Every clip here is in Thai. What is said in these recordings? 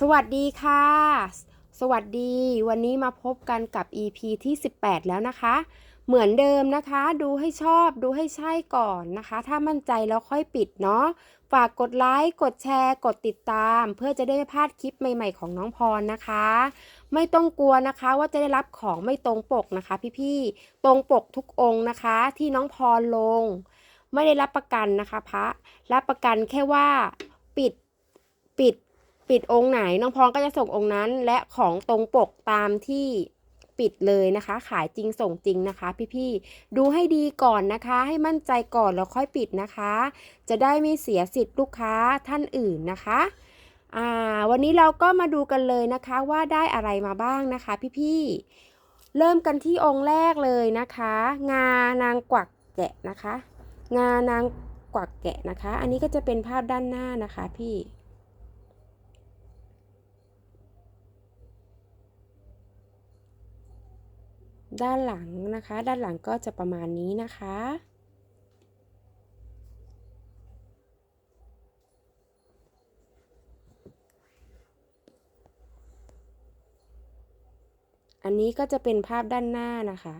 สวัสดีค่ะ สวัสดีวันนี้มาพบกันกับ EP ที่ 18 แล้วนะคะ เหมือนเดิมนะคะ ดูให้ชอบดูให้ใช่ก่อนนะคะ ถ้ามั่นใจแล้วค่อยปิดเนาะฝากกดไลค์กดแชร์ กดติดตาม เพื่อจะได้ไม่พลาดคลิปใหม่ ๆ ของน้องพรนะคะ ไม่ต้องกลัวนะคะว่าจะได้รับของไม่ตรงปกนะคะ พี่ๆตรงปกทุกองค์นะคะ ที่น้องพรลง ไม่ได้รับประกันนะคะพระรับประกันแค่ว่าปิดปิด ปิดองค์ไหนน้องพรก็จะส่งองค์นั้น และของตรงปกตามที่ปิดเลยนะคะ ขายจริงส่งจริงนะคะ พี่ๆดูให้ดีก่อนนะคะ ให้มั่นใจก่อนแล้วค่อยปิดนะคะ จะได้ไม่เสียสิทธิ์ลูกค้าท่านอื่นนะคะอ่าวันนี้เราก็มาดูกันเลยนะคะว่าได้อะไรมาบ้างนะคะ พี่ๆเริ่มกันที่องค์แรกเลยนะคะ งานางกวักแกะนะคะ งานางกวักแกะนะคะ อันนี้ก็จะเป็นภาพด้านหน้านะคะพี่ ด้านหลังนะคะ ด้านหลังก็จะประมาณนี้นะคะ อันนี้ก็จะเป็นภาพด้านหน้านะคะ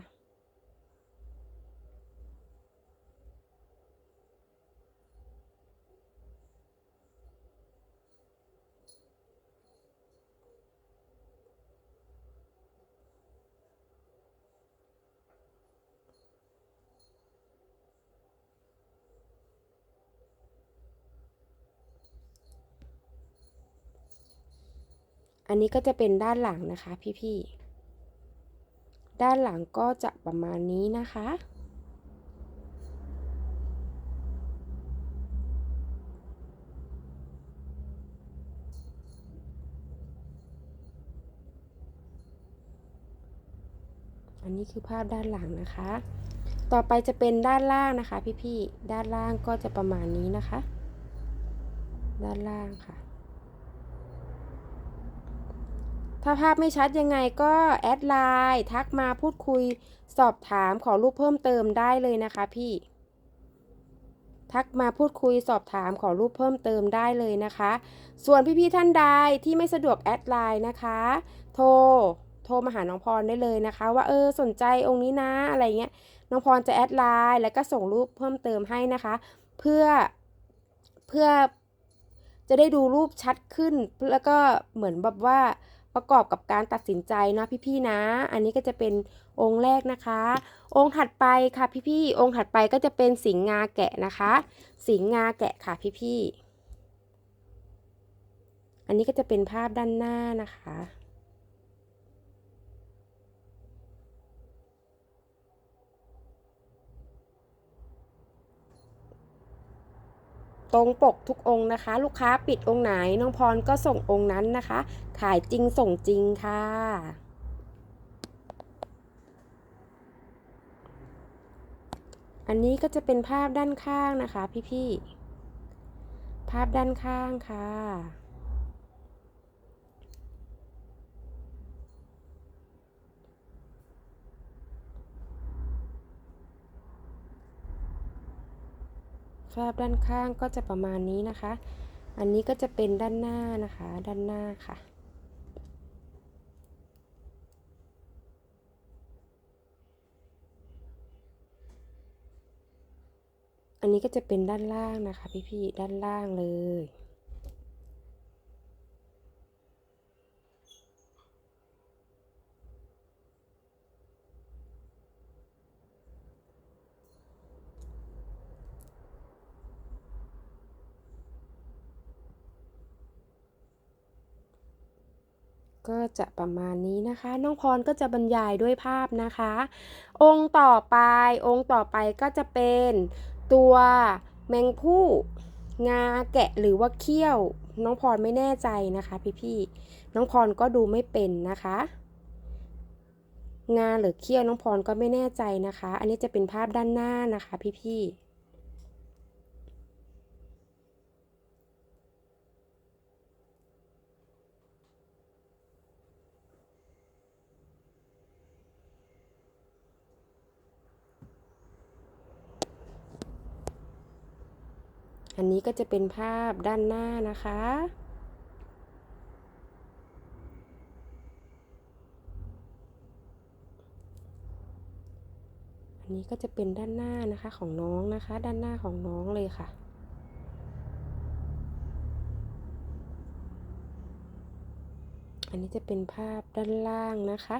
อันนี้ก็จะเป็นด้านหลังนะคะพี่ๆ ด้านหลังก็จะประมาณนี้นะคะ อันนี้คือภาพด้านหลังนะคะ ต่อไปจะเป็นด้านล่างนะคะพี่ๆ ด้านล่างก็จะประมาณนี้นะคะ ด้านล่างค่ะ ถ้าภาพไม่ชัดยังไงก็แอดไลน์ทักมาพูดคุยสอบถามขอรูปเพิ่มเติมได้เลยนะคะพี่ ทักมาพูดคุยสอบถามขอรูปเพิ่มเติมได้เลยนะคะ ส่วนพี่ๆท่านใดที่ไม่สะดวกแอดไลน์นะคะ โทรโทรมาหาน้องพรได้เลยนะคะ ว่าเออสนใจองค์นี้นะอะไรเงี้ยน้องพรจะแอดไลน์แล้วก็ส่งรูปเพิ่มเติมให้นะคะ เพื่อเพื่อจะได้ดูรูปชัดขึ้นแล้วก็เหมือนแบบว่า ประกอบกับการตัดสินใจนะพี่ๆนะ อันนี้ก็จะเป็นองค์แรกนะคะ องค์ถัดไปค่ะพี่ๆองค์ถัดไปก็จะเป็นสิงห์งาแกะนะคะ สิงห์งาแกะค่ะพี่ๆอันนี้ก็จะเป็นภาพด้านหน้านะคะ ตรงปกทุกองค์นะคะ ลูกค้าปิดองค์ไหนน้องพรก็ส่งองค์นั้นนะคะ ขายจริงส่งจริงค่ะ อันนี้ก็จะเป็นภาพด้านข้างนะคะ พี่ๆภาพด้านข้างค่ะ ภาพด้านข้างก็จะประมาณนี้นะคะ อันนี้ก็จะเป็นด้านหน้านะคะ ด้านหน้าค่ะอันนี้ก็จะเป็นด้านล่างนะคะ พี่ๆด้านล่างเลย ก็จะประมาณนี้นะคะ น้องพรก็จะบรรยายด้วยภาพนะคะ องค์ต่อไป องค์ต่อไปก็จะเป็นตัวแมงผู้งาแกะหรือว่าเขี้ยว น้องพรไม่แน่ใจนะคะพี่ๆน้องพรก็ดูไม่เป็นนะคะ งาหรือเขี้ยวน้องพรก็ไม่แน่ใจนะคะ อันนี้จะเป็นภาพด้านหน้านะคะพี่ๆ อันนี้ก็จะเป็นภาพด้านหน้านะคะ อันนี้ก็จะเป็นด้านหน้านะคะของน้องนะคะ ด้านหน้าของน้องเลยค่ะอันนี้จะเป็นภาพด้านล่างนะคะ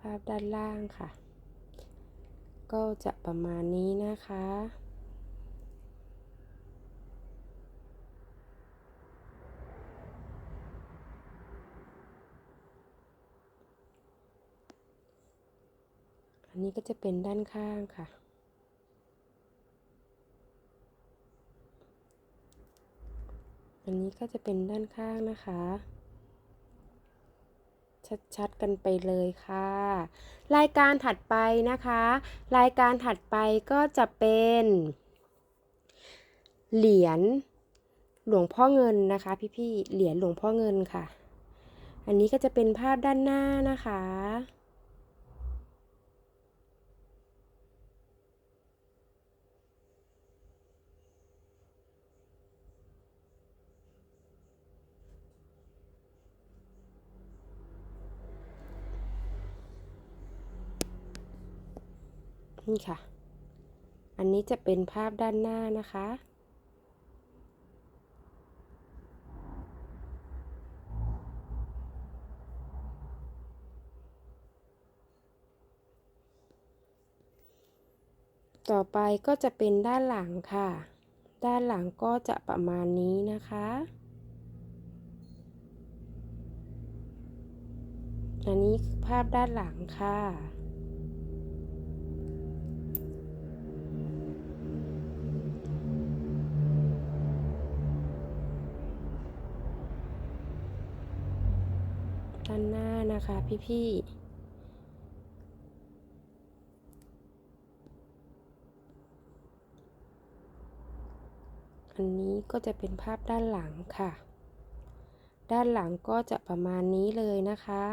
ภาพด้านล่างค่ะ ก็จะประมาณนี้นะคะ นนี้ก็จะเป็นด้านข้างค่ะ อันนี้ก็จะเป็นด้านข้างนะคะ ชัดๆกันไปเลยค่ะ รายการถัดไปนะคะ รายการถัดไปก็จะเป็น เหรียญหลวงพ่อเงินนะคะพี่ๆเหรียญหลวงพ่อเงินค่ะ อันนี้ก็จะเป็นภาพด้านหน้านะคะ นี่ค่ะ อันนี้จะเป็นภาพด้านหน้านะคะ ต่อไปก็จะเป็นด้านหลังค่ะ ด้านหลังก็จะประมาณนี้นะคะอันนี้คือภาพด้านหลังค่ะ นะคะ พี่ๆอันนี้ก็จะเป็นภาพด้านหลังค่ะ ด้านหลังก็จะประมาณนี้เลยนะคะ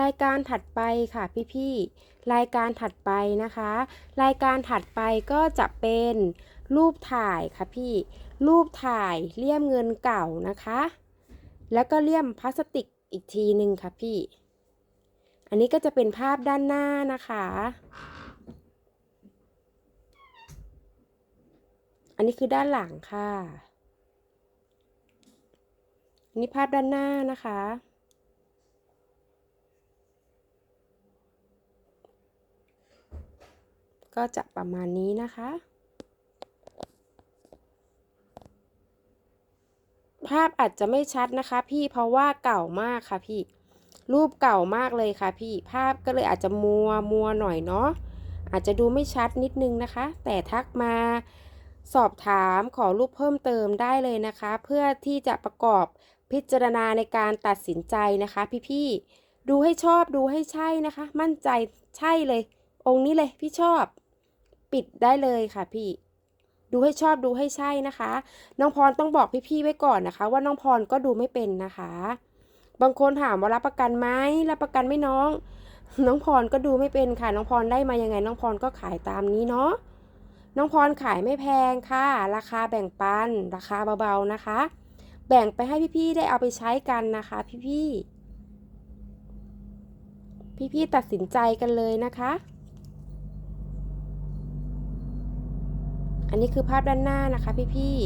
รายการถัดไปค่ะพี่ๆรายการถัดไปนะคะ รายการถัดไปก็จะเป็นรูปถ่ายค่ะพี่ รูปถ่ายเลี่ยมเงินเก่านะคะ แล้วก็เลี่ยมพลาสติกอีกทีหนึ่งค่ะพี่ อันนี้ก็จะเป็นภาพด้านหน้านะคะ อันนี้คือด้านหลังค่ะ อันนี้ภาพด้านหน้านะคะ ก็จะประมาณนี้นะคะ ภาพอาจจะไม่ชัดนะคะพี่เพราะว่าเก่ามากค่ะพี่ รูปเก่ามากเลยค่ะพี่ ภาพก็เลยอาจจะมัวมัวหน่อยเนาะ อาจจะดูไม่ชัดนิดนึงนะคะ แต่ทักมาสอบถามขอรูปเพิ่มเติมได้เลยนะคะ เพื่อที่จะประกอบพิจารณาในการตัดสินใจนะคะ พี่ๆดูให้ชอบดูให้ใช่นะคะ มั่นใจใช่เลย องค์นี้เลยพี่ชอบ ปิดได้เลยค่ะพี่ ดูให้ชอบดูให้ใช่นะคะ น้องพรต้องบอกพี่ๆไว้ก่อนนะคะ ว่าน้องพรก็ดูไม่เป็นนะคะ บางคนถามว่ารับประกันไหมรับประกันไหมน้อง น้องพรก็ดูไม่เป็นค่ะ น้องพรได้มายังไง น้องพรก็ขายตามนี้เนาะน้องพรขายไม่แพงค่ะ ราคาแบ่งปัน ราคาเบาๆนะคะ แบ่งไปให้พี่ๆได้เอาไปใช้กันนะคะ พี่ๆพี่ๆตัดสินใจกันเลยนะคะ อันนี้คือภาพด้านหน้านะคะพี่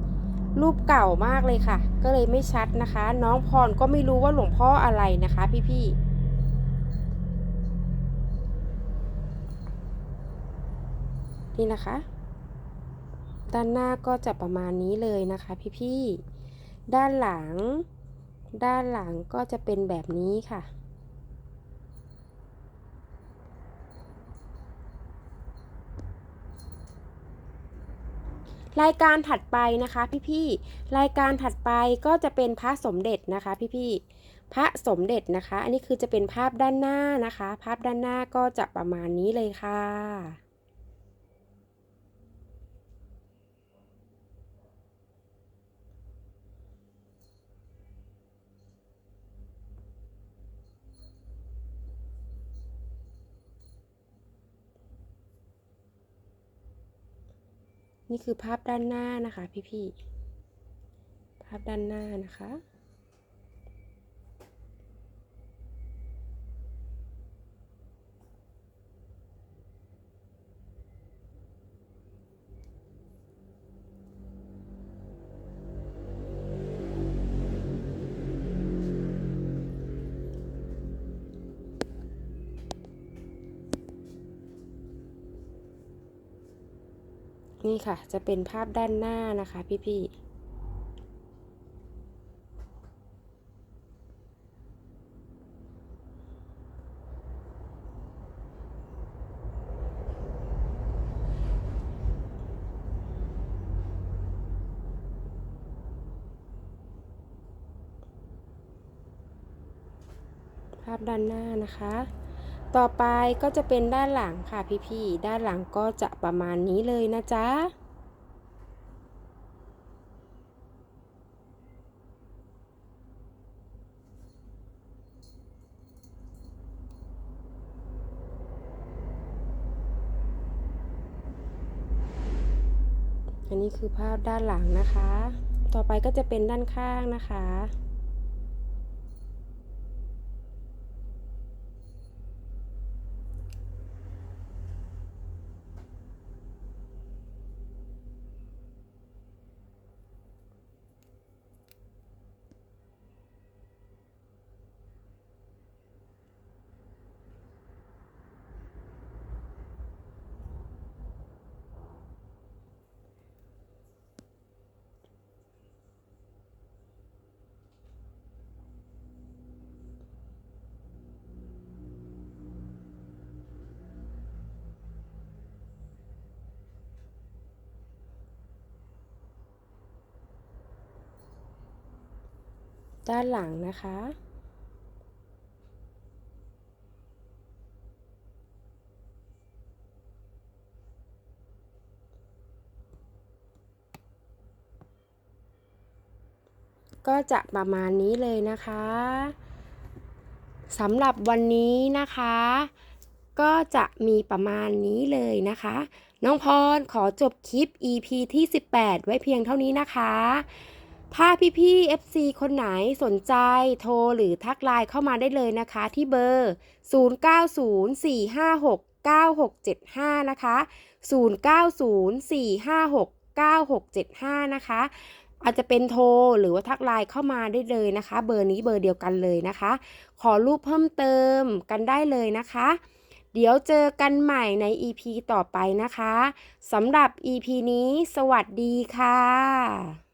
ๆ รูปเก่ามากเลยค่ะ ก็เลยไม่ชัดนะคะ น้องพรก็ไม่รู้ว่าหลวงพ่ออะไรนะคะพี่ๆนี่นะคะ ด้านหน้าก็จะประมาณนี้เลยนะคะพี่ๆ ด้านหลัง ด้านหลังก็จะเป็นแบบนี้ค่ะ รายการถัดไปนะคะพี่ๆรายการถัดไปก็จะเป็นพระสมเด็จนะคะพี่ๆพระสมเด็จนะคะ อันนี้คือจะเป็นภาพด้านหน้านะคะ ภาพด้านหน้าก็จะประมาณนี้เลยค่ะ นี่คือภาพด้านหน้านะคะพี่ๆภาพด้านหน้านะคะ นี่ค่ะ จะเป็นภาพด้านหน้านะคะพี่ๆภาพด้านหน้านะคะ ต่อไปก็จะเป็นด้านหลังค่ะพี่ๆ ด้านหลังก็จะประมาณนี้เลยนะจ๊ะ อันนี้คือภาพด้านหลังนะคะ ต่อไปก็จะเป็นด้านข้างนะคะ ด้านหลังนะคะ ก็จะประมาณนี้เลยนะคะสำหรับวันนี้นะคะ ก็จะมีประมาณนี้เลยนะคะ น้องพรขอจบคลิป EP ที่ 18 ไว้เพียงเท่านี้นะคะ ถ้าพี่ๆ FC คนไหนสนใจโทรหรือทักไลน์เข้ามาได้เลยนะคะ ที่เบอร์ 0904569675 นะคะ 0904569675 นะคะ อาจจะเป็นโทรหรือว่าทักไลน์เข้ามาได้เลยนะคะ เบอร์นี้เบอร์เดียวกันเลยนะคะ ขอรูปเพิ่มเติมกันได้เลยนะคะ เดี๋ยวเจอกันใหม่ใน EP ต่อไปนะคะสำหรับ EP นี้ สวัสดีค่ะ